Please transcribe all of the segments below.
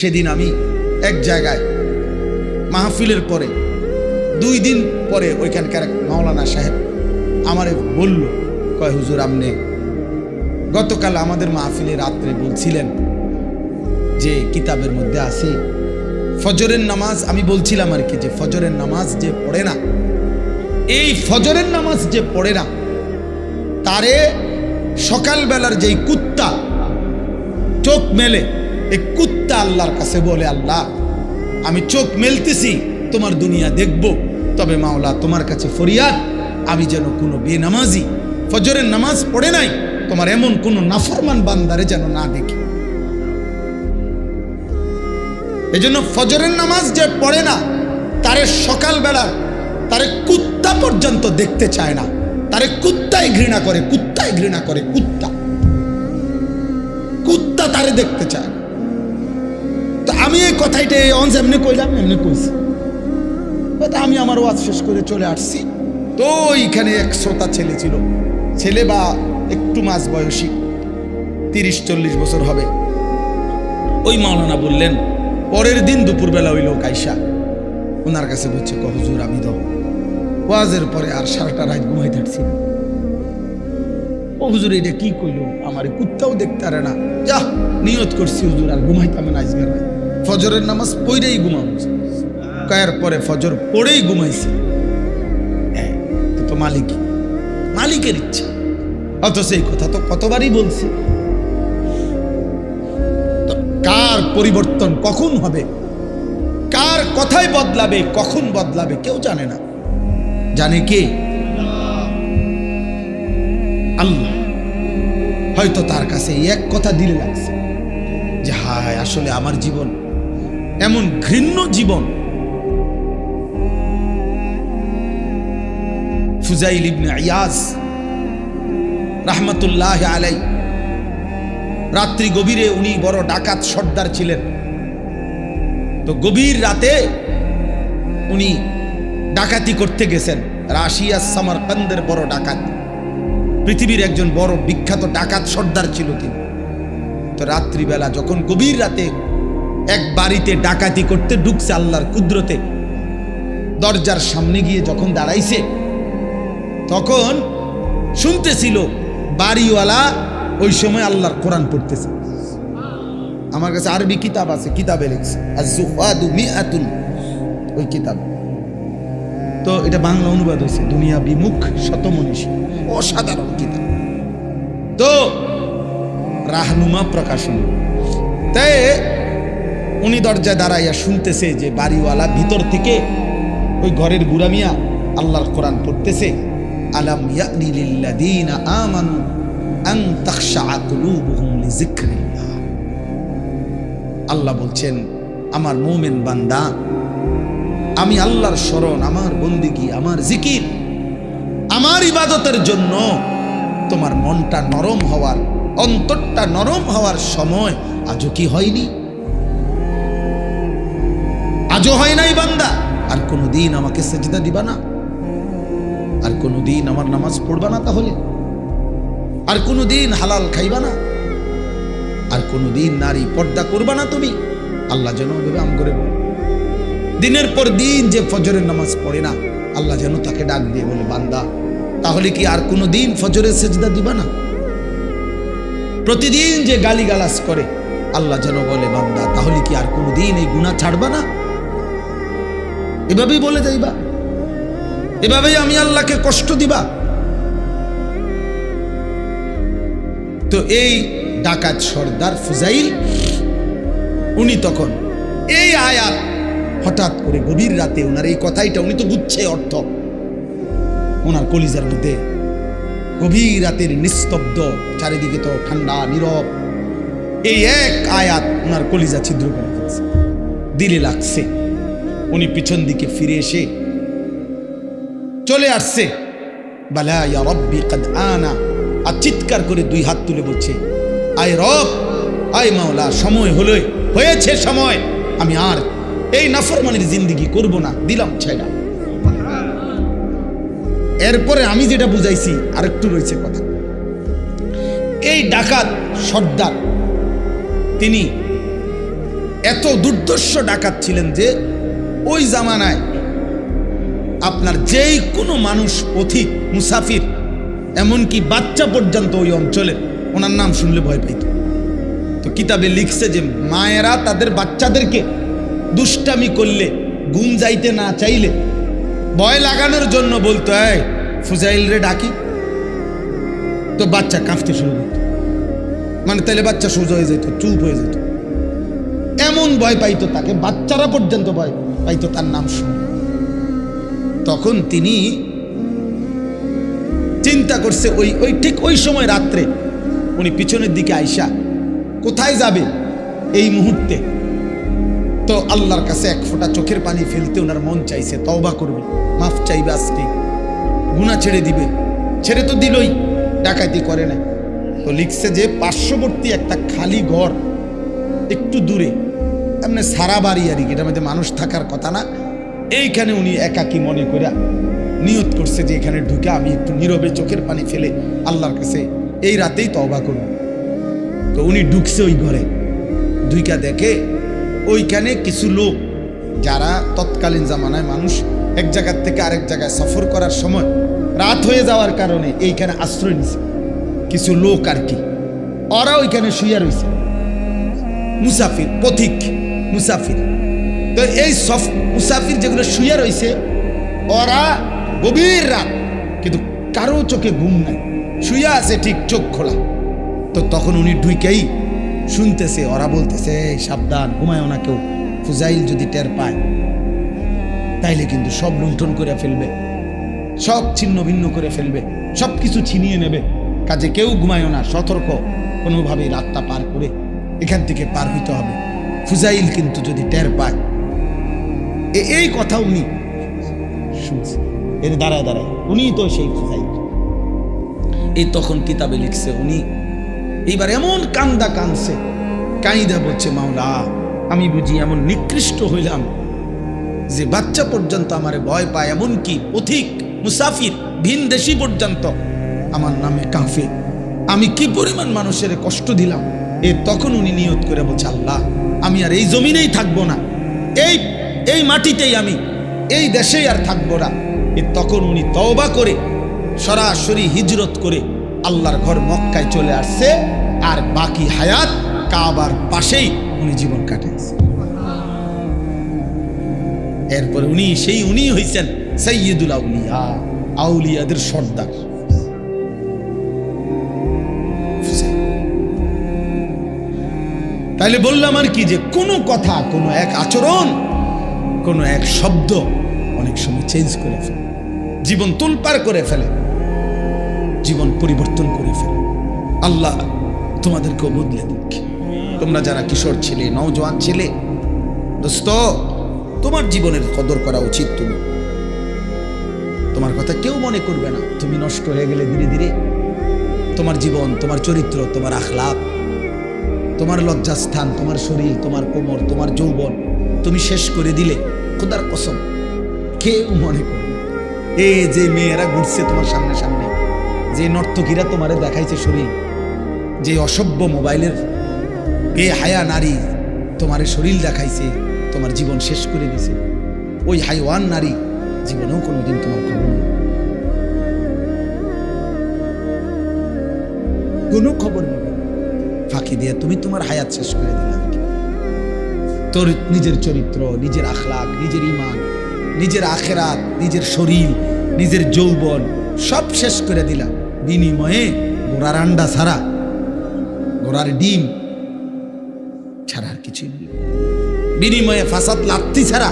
সেদিন আমি এক জায়গায় মাহফিলের পরে, দুই দিন পরে ওইখানকার এক মাওলানা সাহেব আমারে বলল, কয়, হুজুর আমনে গতকাল আমাদের মাহফিলে রাত্রে বলছিলেন যে কিতাবের মধ্যে আছে, ফজরের নামাজ, আমি বলছিলাম আর কি যে ফজরের নামাজ যে পড়ে না, এই ফজরের নামাজ যে পড়ে না, তারে সকালবেলার যেই কুত্তা চোখ মেলে এই কুত্তা আল্লাহর কাছে বলে, আল্লাহ, আমি চোখ মেলতেছি, তোমার দুনিয়া দেখব। তবে মাওলা, তোমার কাছে ফরিয়াদ, আমি যেন কোনো বেনামাজি, ফজরের নামাজ পড়ে নাই, তোমার এমন কোনো নাফরমান বান্দারে যেন না দেখি। এজন্য ফজরের নামাজ যে পড়ে না, তারে সকালবেলা, তারে কুত্তা পর্যন্ত দেখতে চায় না। তারে কুত্তাই ঘৃণা করে, কুত্তাই ঘৃণা করে, কুত্তা। কুত্তা তারে দেখতে চায় এই কথাইটা অঞ্জ এমনি কইলাম, এমনি কইছি। আমি আমার ওয়াজ শেষ করে চলে আসছি। তো এইখানে এক শ্রোতা ছেলে ছিল। ছেলে বা একটু মাস বয়সী, তিরিশ চল্লিশ বছর হবে। ওই মাওলানা বললেন, পরের দিন দুপুরবেলা ওই লোক আইসা, ওনার কাছে বলছে "ক হুজুর, আমি তো ওয়াজের পরে আর সারাটা রাত ঘুমাই থাকছি ও হুজুর, এটা কি কইলো? আমার কুত্তাও দেখতে না। যা নিয়ত করছি হুজুর, আর ঘুমাইতাম না আজকের রাত। ফজরের নামাজ পড়েই ঘুমাবো। কয়ার পরে ফজর পড়েই ঘুমাইছি। তো মালিক মালিকের ইচ্ছা। অথচ এই কথা তো কতবারই বলছি। কার পরিবর্তন কখন হবে? কার কথাই বদলাবে, কখন বদলাবে, কেউ জানে না। জানে কে? আল্লাহ। হয়তো তার কাছে এক কথা দিলে লাগছে। যে হায়, আসলে আমার জীবন এমন ঘৃণ্য জীবন। ফুজাইল ইবনে ইয়াজ রাহমাতুল্লাহ আলাই রাত্রি গভীরে উনি বড় ডাকাত সর্দার ছিলেন। তো গভীর রাতে উনি ডাকাতি করতে গেছেন। রাশিয়া সামারকান্দের বড় ডাকাত। পৃথিবীর একজন বড় বিখ্যাত ডাকাত সর্দার ছিল তিনি। তো রাত্রিবেলা যখন গভীর রাতে এক বাড়িতে ডাকাতি করতে ঢুকছে আল্লাহর কুদরতে। দরজার সামনে গিয়ে যখন দাঁড়াইছে, তখন শুনতেছিল বাড়িওয়ালা ওই সময় আল্লাহর কোরআন পড়তেছে। আমার কাছে আরবি কিতাব আছে, কিতাবে লিখছে ওই কিতাব। তো এটা বাংলা অনুবাদ হয়েছে, দুনিয়া বিমুখ শতমনীষী, অসাধারণ কিতাব। তো রাহনুমা প্রকাশনী। তাই উনি দরজায় দাঁড়াইয়া শুনতেছে যে বাড়িওয়ালা ভিতর থেকে ওই ঘরের বুড়ামিয়া আল্লাহর কোরআন পড়তেছে, আলাম আমানু আল্লাহ বলছেন, আমার মুমিন বান্দা, আমি আল্লাহর স্মরণ, আমার বন্দিগি, আমার জিকির, আমার ইবাদতের জন্য তোমার মনটা নরম হওয়ার, অন্তরটা নরম হওয়ার সময় আজও কি হয়নি? আজও হয় নাই বান্দা। আর কোনো দিন আমাকে সেজদা দিবা না। আর কোনো দিন আমার নামাজ পড়বা না তাহলে। আর কোনো দিন হালাল খাইবা না। আর কোনো দিন নারী পর্দা করবা না তুমি। আল্লাহ যেন ভেবে আম করে দিনের পর দিন যে ফজরের নামাজ পড়ে না, আল্লাহ যেন তাকে ডাক দিয়ে বলে, বান্দা, তাহলে কি আর কোনো দিন ফজরের সেজদা দিবা না? প্রতিদিন যে গালি গালাস করে, আল্লাহ যেন বলে, বান্দা, তাহলে কি আর কোনো দিন এই গুণা ছাড়বা না? এভাবেই বলে যাইবা। এভাবেই আমি আল্লাহকে কষ্ট দিবা। তো এই ডাকাত সর্দার ফুজাইল, উনি তখন এই আয়াত হঠাৎ করে গভীর রাতে ওনার এই কথাইটা, উনি তো বুঝছে অর্থ। ওনার কলিজার মধ্যে গভীর রাতের নিস্তব্ধ, চারিদিকে তো ঠান্ডা, নীরব। এই এক আয়াত ওনার কলিজা ছিদ্র করে দিলে লাগছে। উনি পিছন দিকে ফিরে এসে চলে আসছে। আর চিৎকার করে দুই হাত তুলে বলছে, আয় রব, আয় মাওলা, সময় হলো, হয়েছে সময়। আমি আর এই নাফরমানের জিন্দিগি করব না, দিলাম ছেড়া এরপরে আমি যেটা বুঝাইছি, আরেকটু রয়েছে কথা। এই ডাকাত সর্দার, তিনি এত দুর্দর্শ ডাকাত ছিলেন যে ওই জামানায় আপনার যেই কোনো মানুষ পথিক মুসাফির, এমনকি বাচ্চা পর্যন্ত ওই অঞ্চলে ওনার নাম শুনলে ভয় পাইত। তো কিতাবে লিখছে যে মায়েরা তাদের বাচ্চাদেরকে দুষ্টামি করলে গুম যাইতে না চাইলে ভয় লাগানোর জন্য বলতো, এই, ফুজাইল রে ডাকি। তো বাচ্চা কাঁপতে শুরু করতো। মানে তাহলে বাচ্চা সোজা হয়ে যেত চুপ হয়ে যেত এমন ভয় পাইতো তাকে, বাচ্চারা পর্যন্ত ভয় পাইতো তার নাম শুনে। তখন তিনি চিন্তা করছে, ওই ওই ঠিক ওই সময় রাত্রে উনি পিছনের দিকে আইসা, কোথায় যাবে এই মুহূর্তে? তো আল্লাহর কাছে এক ফোঁটা চোখের পানি ফেলতে ওনার মন চাইছে, তওবা করবে, মাফ চাইবে আজকে গুণা ছেড়ে দিবে। ছেড়ে তো দিলই, ডাকাতি করে না তো লিখছে যে পার্শ্ববর্তী একটা খালি ঘর একটু দূরে। এমনি সারা বাড়ি আর কি, এটার মধ্যে মানুষ থাকার কথা না। এইখানে উনি একাকি মনে করে নিয়ত করছে যে এখানে ঢুকে আমি একটু নীরবে চোখের পানি ফেলে আল্লাহর কাছে এই রাতেই তওবা করব। তো উনি ঢুকছে ওই ঘরে। দুইকা দেখে ওইখানে কিছু লোক, যারা তৎকালীন জামানায় মানুষ, এক জায়গার থেকে আরেক জায়গায় সফর করার সময় রাত হয়ে যাওয়ার কারণে এইখানে আশ্রয় নিছে। কিছু লোক আর কি, ওরা ওইখানে শুয়ে রয়েছে মুসাফির, পথিক মুসাফির। তো এই সফ মুসাফির যেগুলো শুয়ে রয়েছে, ওরা গভীর রাত, কিন্তু কারও চোখে ঘুম নাই। শুয়ে আছে ঠিক চোখ খোলা। তো তখন উনি ঢুকেই শুনতেছে, ওরা বলতেছে, "এই, সাবধান ঘুমায় না কেউ। ফুজাইল যদি টের পায়, তাইলে কিন্তু সব লুণ্ঠন করে ফেলবে। সব ছিন্ন ভিন্ন করে ফেলবে। সব কিছু ছিনিয়ে নেবে। কাজে কেউ ঘুমায় না, সতর্ক। কোনোভাবেই রাতটা পার করে এখান থেকে পার হইতে হবে। ফুজাইল কিন্তু যদি টের পায় এই কথা উনি এর দাঁড়ায় দাঁড়ায়। উনি তো সেই ফুজাইল। এই তখন কিতাবে লিখছে উনি, এইবার এমন কান্দা কানছে, কাইদা বলছে, মাওলা, আমি বুঝি এমন নিকৃষ্ট হইলাম যে বাচ্চা পর্যন্ত আমার ভয় পায় এমন কি পথিক মুসাফির, ভিন দেশি পর্যন্ত আমার নামে কাঁফে আমি কি পরিমাণ মানুষের কষ্ট দিলাম? এ তখন উনি নিয়ত করে বলছে, আল্লাহ, আমি আর এই জমিনেই থাকব না। এই এই মাটিতেই আমি, এই দেশেই আর থাকব না। এ তখন উনি তওবা করে সরাসরি হিজরত করে আল্লাহর ঘর মক্কায় চলে আসছে। আর বাকি হায়াত কাবার পাশেই উনি জীবন কাটাইছে এরপর উনি সেই উনি হইছেন সৈয়দুল আউলিয়া, আউলিয়াদের সর্দার। তাইলে বললাম আর কি যে কোনো কথা, কোনো এক আচরণ, কোনো এক শব্দ অনেক সময় চেঞ্জ করে ফেলে। জীবন তুলপার করে ফেলে। জীবন পরিবর্তন করে ফেলে। আল্লাহ তোমাদেরকেও বদলে দিক। তোমরা যারা কিশোর ছেলে, নওজোয়ান ছেলে, দোস্ত, তোমার জীবনের কদর করা উচিত তুমি। তোমার কথা কেউ মনে করবে না। তুমি নষ্ট হয়ে গেলে ধীরে ধীরে তোমার জীবন, তোমার চরিত্র, তোমার আখলাপ তোমার লজ্জাস্থান, তোমার শরীর, তোমার কোমর, তোমার যৌবন তুমি শেষ করে দিলে খোদার কসম। কেউ মনে করবে এ যে মেয়েরা ঘুরছে তোমার সামনে সামনে, যে নর্তকীরা তোমারে দেখাইছে শরীর, যে অসভ্য মোবাইলের এ হায়া নারী তোমার শরীর দেখাইছে, তোমার জীবন শেষ করে দিছে। ওই হাইওয়ান নারী জীবনেও কোনোদিন তোমার খবর নেই। কোনো খবর নেবে না। ফাঁকি দিয়ে তুমি তোমার হায়াত শেষ করে দিলে। তোর নিজের চরিত্র, নিজের আখলাক, নিজের ইমান নিজের আখেরাত, নিজের শরীর, নিজের যৌবন, সব শেষ করে দিলাম। বিনিময়ে গোড়ার আন্ডা ছাড়া, গোড়ার ডিম ছাড়া আর কিছুই নেই। বিনিময়ে ফাসাদ লাত্তি ছাড়া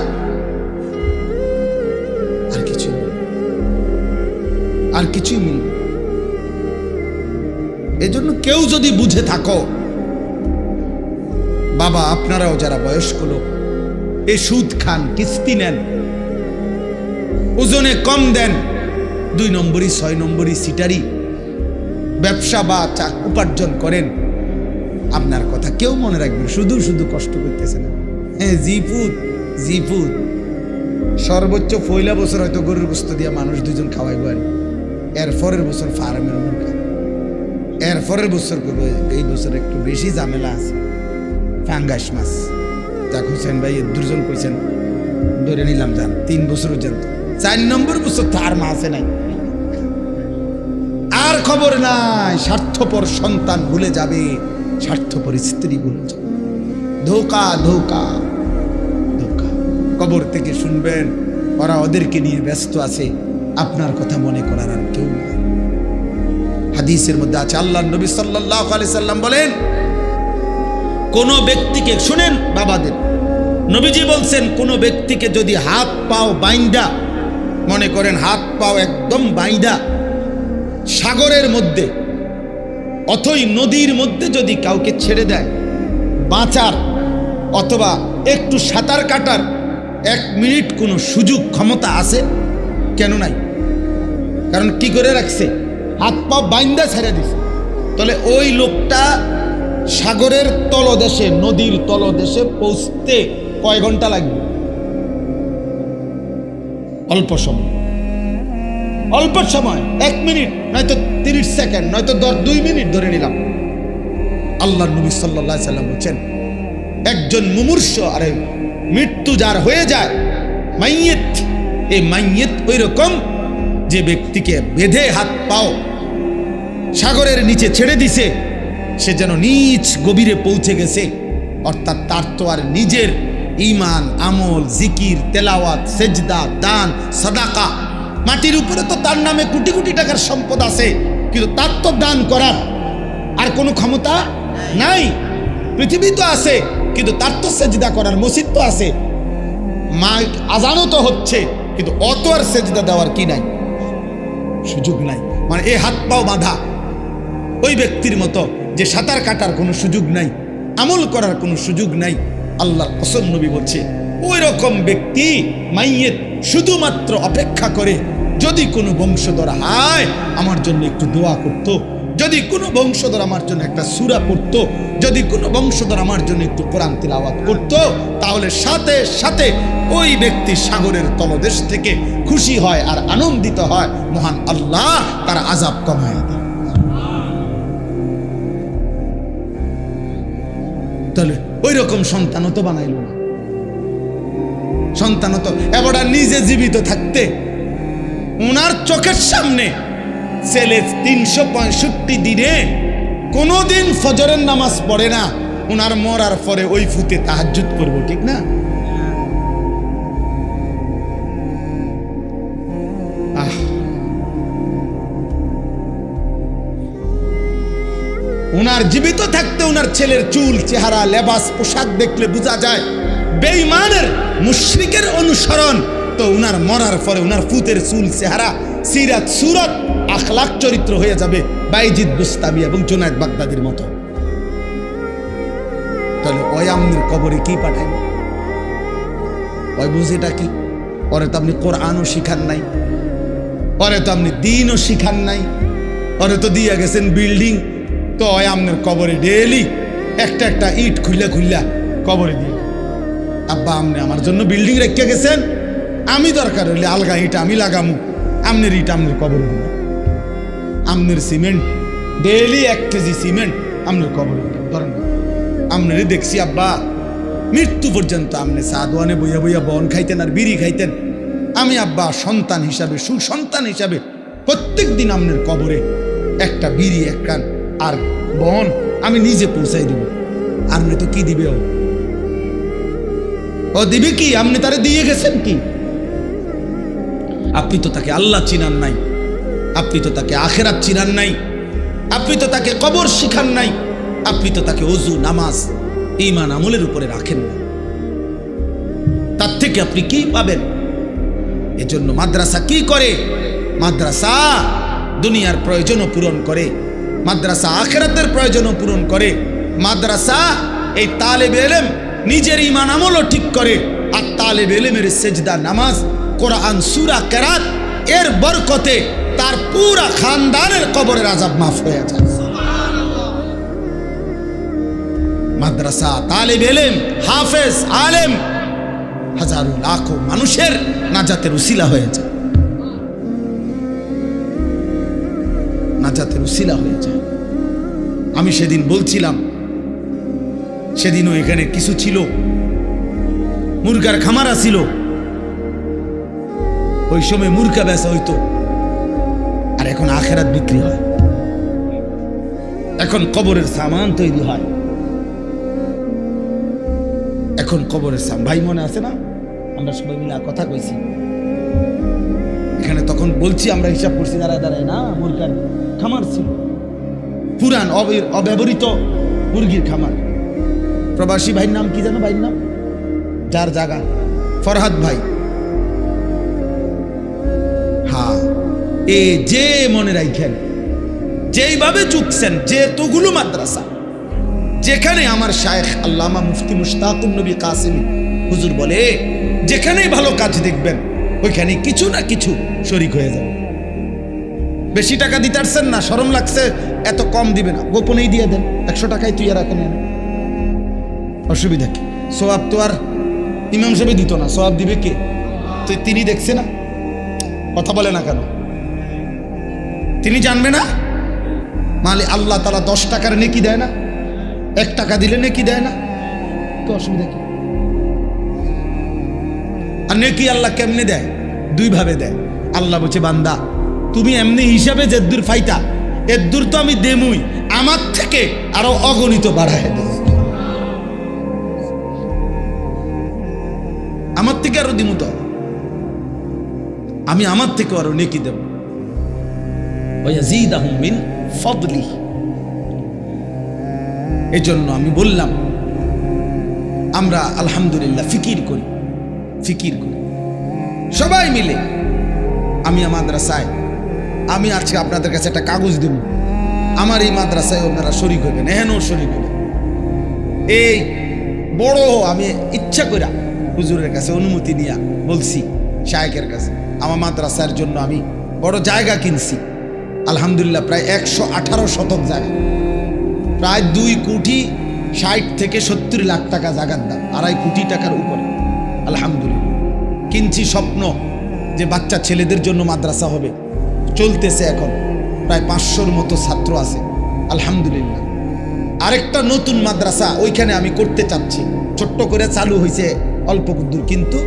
আর নেই। আর কিছুই মিলবে এজন্য কেউ যদি বুঝে থাকো বাবা, আপনারাও যারা বয়স্ক লোক, এ সুদ খান, কিস্তি নেন, ওজনে কম দেন, দুই নম্বরই, ছয় নম্বরই সিটারি, ব্যবসা বা চা উপার্জন করেন, আপনার কথা কেউ মনে রাখবেন শুধু শুধু কষ্ট করতেছে না। হ্যাঁ জিপুত জিপুত সর্বোচ্চ পয়লা বছর হয়তো গরুর গোস্ত দিয়ে মানুষ দুজন খাওয়াইব আর এর পরের বছর ফার্মের মুরগা। এর পরের বছর এই বছর একটু বেশি ঝামেলা আছে। ফাঙ্গাস মাছ। যাক হোসেন ভাই দুজন কইছেন, ধরে নিলাম যান, তিন বছর পর্যন্ত চার নম্বর বছর তো আর মা আছে নাই। আর খবর নাই, স্বার্থপর সন্তান ভুলে যাবে, স্বার্থপর স্ত্রী ভুলে যাবে। ধোকা ধোকা ধোকা। কবর থেকে শুনবেন, ওরা ওদেরকে নিয়ে ব্যস্ত আছে, আপনার কথা মনে করার আর কেউ হাদিসের মধ্যে আছে আল্লাহ নবী সাল্লাহ আলি সাল্লাম বলেন কোন ব্যক্তিকে, শুনেন বাবাদের, নবীজি বলছেন, কোনো ব্যক্তিকে যদি হাত পাও বাইন্দা, মনে করেন হাত পাও একদম বাইন্দা, সাগরের মধ্যে, অথই নদীর মধ্যে যদি কাউকে ছেড়ে দেয়, বাঁচার অথবা একটু সাঁতার কাটার এক মিনিট কোনো সুযোগ, ক্ষমতা আছে? কেন নাই? কারণ কি করে রাখছে? হাত পা বাইন্দা ছেড়ে দিছে। তাহলে ওই লোকটা সাগরের তলদেশে, নদীর তলদেশে পৌঁছতে কয় ঘণ্টা লাগবে? অল্প সময়। অল্প সময়, এক মিনিট, নয়তো তিরিশ সেকেন্ড, নয়তো দশ, দুই মিনিট ধরে নিলাম। আল্লাহ নবী সাল্লাহ সাল্লাম বলছেন, একজন মুমূর্ষ আরে মৃত্যু যার হয়ে যায়, মাইয়েত এই মাইয়েত ওই রকম যে ব্যক্তিকে বেঁধে হাত পাও, সাগরের নিচে ছেড়ে দিছে সে যেন নিচ গভীরে পৌঁছে গেছে। অর্থাৎ তার তো আর নিজের ইমান আমল, জিকির, তেলাওয়াত, সেজদা, দান, সাদাকা। মাটির উপরে তো তার নামে কোটি কোটি টাকার সম্পদ আছে, কিন্তু তার তো দান করার আর কোনো ক্ষমতা নাই। পৃথিবী তো আছে, কিন্তু তার তো সেজদা করার মসজিদ তো আছে। মা আজানও তো হচ্ছে, কিন্তু অত আর সেজদা দেওয়ার কি নাই? সুযোগ নাই। মানে এ হাত পাও বাঁধা। ওই ব্যক্তির মতো যে সাঁতার কাটার কোনো সুযোগ নাই, আমল করার কোনো সুযোগ নাই, আল্লাহর কসম নবী বলছে, ওই রকম ব্যক্তি মাইয়ের শুধুমাত্র অপেক্ষা করে, যদি কোনো বংশধর হায় আমার জন্য একটু দোয়া করতো, যদি কোনো বংশধর আমার জন্য একটা সুরা পড়তো, যদি কোনো বংশধর আমার জন্য একটু কোরআন তিলাওয়াত করতো, তাহলে সাথে সাথে ওই ব্যক্তি সাগরের তলদেশ থেকে খুশি হয় আর আনন্দিত হয়, মহান আল্লাহ তার আজাব কমায় দেয়। তাহলে ওই রকম সন্তানও তো বানাইল না। সন্তানও তো এবারটা নিজে জীবিত থাকতে উনার চোখের সামনে ছেলে তিনশো পঁয়ষট্টি দিনে কোনোদিন ফজরের নামাজ পড়ে না, উনার মরার পরে ওই ফুতে তাহাজুত করব, ঠিক না? ওনার জীবিত থাকতে ওনার ছেলের চুল, চেহারা, লেবাস, পোশাক দেখলে বোঝা যায় বেঈমানের মুশরিকের অনুসরণ। তো উনার মরার পরে উনার ফুতের চুল, চেহারা, সিরাত, সুরত আখলাক চরিত্র হয়ে যাবে বাইজিদ বুস্তাবি এবং জোনায়দ বাগদাদির মতো। তাহলে ওই আমনের কবরে কি পাঠাইব? ওই বুঝিটা কি? পরে তো আপনি কোরআনও শিখান নাই, পরে তো আপনি দিনও শিখান নাই, পরে তো দিয়ে গেছেন বিল্ডিং তো আমনের কবরে ডেলি একটা একটা ইট খুললা খুললা কবরে দিয়ে। আব্বা, আমনে আমার জন্য বিল্ডিং রেখে গেছেন। আমি দরকার হইলে আলগা ইট আমি লাগামু। আমনের ইট আমনের কবরে দিব আমনের সিমেন্ট ডেলি এক কেজি সিমেন্ট আমনের কবরে ধরেন, আমনেরই দেখছি, আব্বা, মৃত্যু পর্যন্ত আমনে সাদওয়ানে বইয়া বইয়া বন খাইতেন আর বিড়ি খাইতেন। আমি আব্বা সন্তান হিসাবে, সুসন্তান হিসাবে প্রত্যেক দিন আমনের কবরে একটা বিড়ি, এক কান আর বন আমি নিজে পৌঁছাই দিব। আপনি তো কি দিবে ও? ও দিবে কি? আপনি তারে দিয়ে গেছেন কি? আপনি তো তাকে আল্লাহ চিনান নাই। আপনি তো তাকে আখেরাত চিনান নাই। আপনি তো তাকে কবর শিখান নাই। আপনি তো তাকে অজু নামাজ ইমান আমলের উপরে রাখেন না। তার থেকে আপনি কি পাবেন? এজন্য মাদ্রাসা কি করে? মাদ্রাসা দুনিয়ার প্রয়োজনও পূরণ করে। মাদ্রাসা আখেরাতের প্রয়োজনও পূরণ করে। মাদ্রাসা এই তালেব এলেম নিজের ইমান আমলও ঠিক করে। আর তালেব এলেমের সেজদা নামাজ, কোরআন, সুরা, কেরাত, এর বরকতে তার পুরা খানদানের কবরের আজাব মাফ হয়ে যায়। মাদ্রাসা, তালেব এলেম, হাফেজ, আলেম, হাজারো, লাখো মানুষের নাজাতের উসিলা হয়ে যায়। উসিলা হয়ে যায়। আমি সেদিন বলছিলাম, সেদিনও এখানে কিছু ছিল, মুরগার খামার ছিল। ওই সময় মুরগা বেচা হইতো, আর এখন আখেরাত বিক্রি হয়। এখন কবরের সামান তৈরি হয়। এখন কবরের সাম ভাই মনে আছে না? আমরা সবাই মিলে কথা কইছি। এখানে তখন বলছি, আমরা হিসাব করছি, দাঁড়ায় দাঁড়ায় না, মুরগার খামার ছিল। পুরান অব্যবহৃত মুরগির খামার। প্রবাসী ভাইয়ের নাম কি জানো ভাইয়ের নাম? যার জায়গা ফরহাদ ভাই। হ্যাঁ এ যে মনে রাখেন যেইভাবে চুকছেন, যেতগুলো মাদ্রাসা, যেখানে আমার শায়েখ আল্লামা মুফতি মুশতাকুন নবী কাসিম হুজুর বলে, যেখানেই ভালো কাজ দেখবেন, ওইখানে কিছু না কিছু শরিক হয়ে যাবে। বেশি টাকা দিতে পারছেন না, সরম লাগছে, এত কম দিবে না। গোপনেই দিয়ে দেন, একশো টাকায় তুই রাখেন অসুবিধা কি? সোয়াব তো আর ইমাম সাহেব দিত না, সোয়াব দিবে কে? তো তিনি দেখছে না? কথা বলে না কেন? তিনি জানবে না? মালে, আল্লাহ তালা দশ টাকার নেকি দেয় না? এক টাকা দিলে নেকি দেয় না? তো অসুবিধা কি? আর নেকি আল্লাহ কেমনে দেয়? দুইভাবে দেয়। আল্লাহ বলছে, বান্দা তুমি এমনি হিসাবে যে দূর ফাইতা। এদ্দুর তো আমি দেমুই। আমার থেকে আরও অগণিত বাড়ায় দেব আমার থেকে আরও দিমু তো আমি আমার থেকে আরও নেকি দেব। মিন ফদলি। এজন্য আমি বললাম, আমরা আলহামদুলিল্লাহ ফিকির করি। ফিকির করি। সবাই মিলে আমি আমার মাদ্রাসায় আমি আজকে আপনাদের কাছে একটা কাগজ দেব। আমার এই মাদ্রাসায় আপনারা শরিক হইবেন এহেনও শরিক হইবেন। এই বড় আমি ইচ্ছা করা হুজুরের কাছে অনুমতি নিয়া বলছি, শায়েকের কাছে, আমার মাদ্রাসার জন্য আমি বড় জায়গা কিনছি। আলহামদুলিল্লাহ, প্রায় একশো আঠারো শতক জায়গা। প্রায় দুই কোটি ষাট থেকে সত্তর লাখ টাকা জাগার দাম, আড়াই কোটি টাকার উপরে। আলহামদুলিল্লাহ। কিনছি স্বপ্ন যে বাচ্চা ছেলেদের জন্য মাদ্রাসা হবে। চলতেছে এখন। প্রায় পাঁচশোর মতো ছাত্র আছে। আলহামদুলিল্লাহ। আরেকটা নতুন মাদ্রাসা ওইখানে আমি করতে চাচ্ছি। ছোট্ট করে চালু হয়েছে অল্প দূর। কিন্তু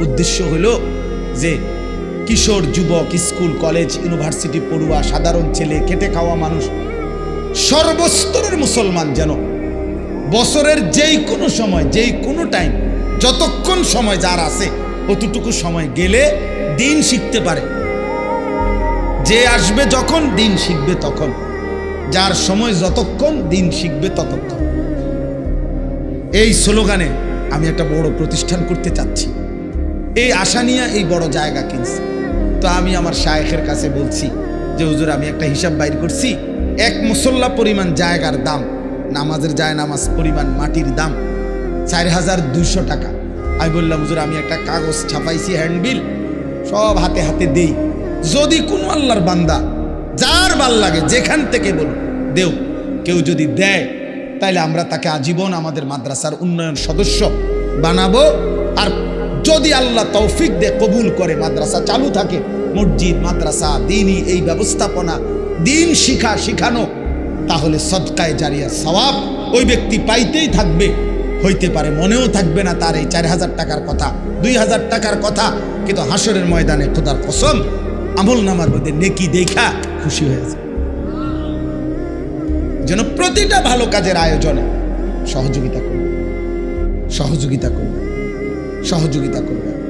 উদ্দেশ্য হলো যে কিশোর যুবক, স্কুল, কলেজ, ইউনিভার্সিটি, পড়ুয়া, সাধারণ ছেলে, খেটে খাওয়া মানুষ, সর্বস্তরের মুসলমান যেন বছরের যেই কোনো সময় যেই কোনো টাইম যতক্ষণ সময় যার আছে, অতটুকু সময় গেলে দিন শিখতে পারে। যে আসবে যখন, দিন শিখবে তখন। যার সময় যতক্ষণ, দিন শিখবে ততক্ষণ। এই স্লোগানে আমি একটা বড় প্রতিষ্ঠান করতে চাচ্ছি। এই আশা নিয়ে এই বড় জায়গা কিনছি। তো আমি আমার শায়েখের কাছে বলছি যে, হুজুর, আমি একটা হিসাব বাইর করছি। এক মুসল্লা পরিমাণ জায়গার দাম, নামাজের যায় নামাজ পরিমাণ মাটির দাম চার হাজার দুইশো টাকা। আমি বললাম, হুজুর, আমি একটা কাগজ ছাপাইছি, হ্যান্ডবিল, সব হাতে হাতে দেই। যদি কোনো আল্লাহর বান্দা যার ভালো লাগে যেখান থেকে বলুন দেও। কেউ যদি দেয়, তাইলে আমরা তাকে আজীবন আমাদের মাদ্রাসার উন্নয়ন সদস্য বানাবো। আর যদি আল্লাহ তৌফিক দে, কবুল করে, মাদ্রাসা চালু থাকে, মসজিদ, মাদ্রাসা, দিনই এই ব্যবস্থাপনা, দিন শিখা শিখানো, তাহলে সদকায় জারিয়া সওয়াব ওই ব্যক্তি পাইতেই থাকবে। হইতে পারে, মনেও থাকবে না তার এই চার হাজার টাকার কথা, দুই হাজার টাকার কথা, কিন্তু হাসরের ময়দানে খোদার কসম আমল নামার মধ্যে নেকি দেখা খুশি হয়েছে যেন প্রতিটা ভালো কাজের আয়োজনে সহযোগিতা করবে। সহযোগিতা করবে। সহযোগিতা করবে।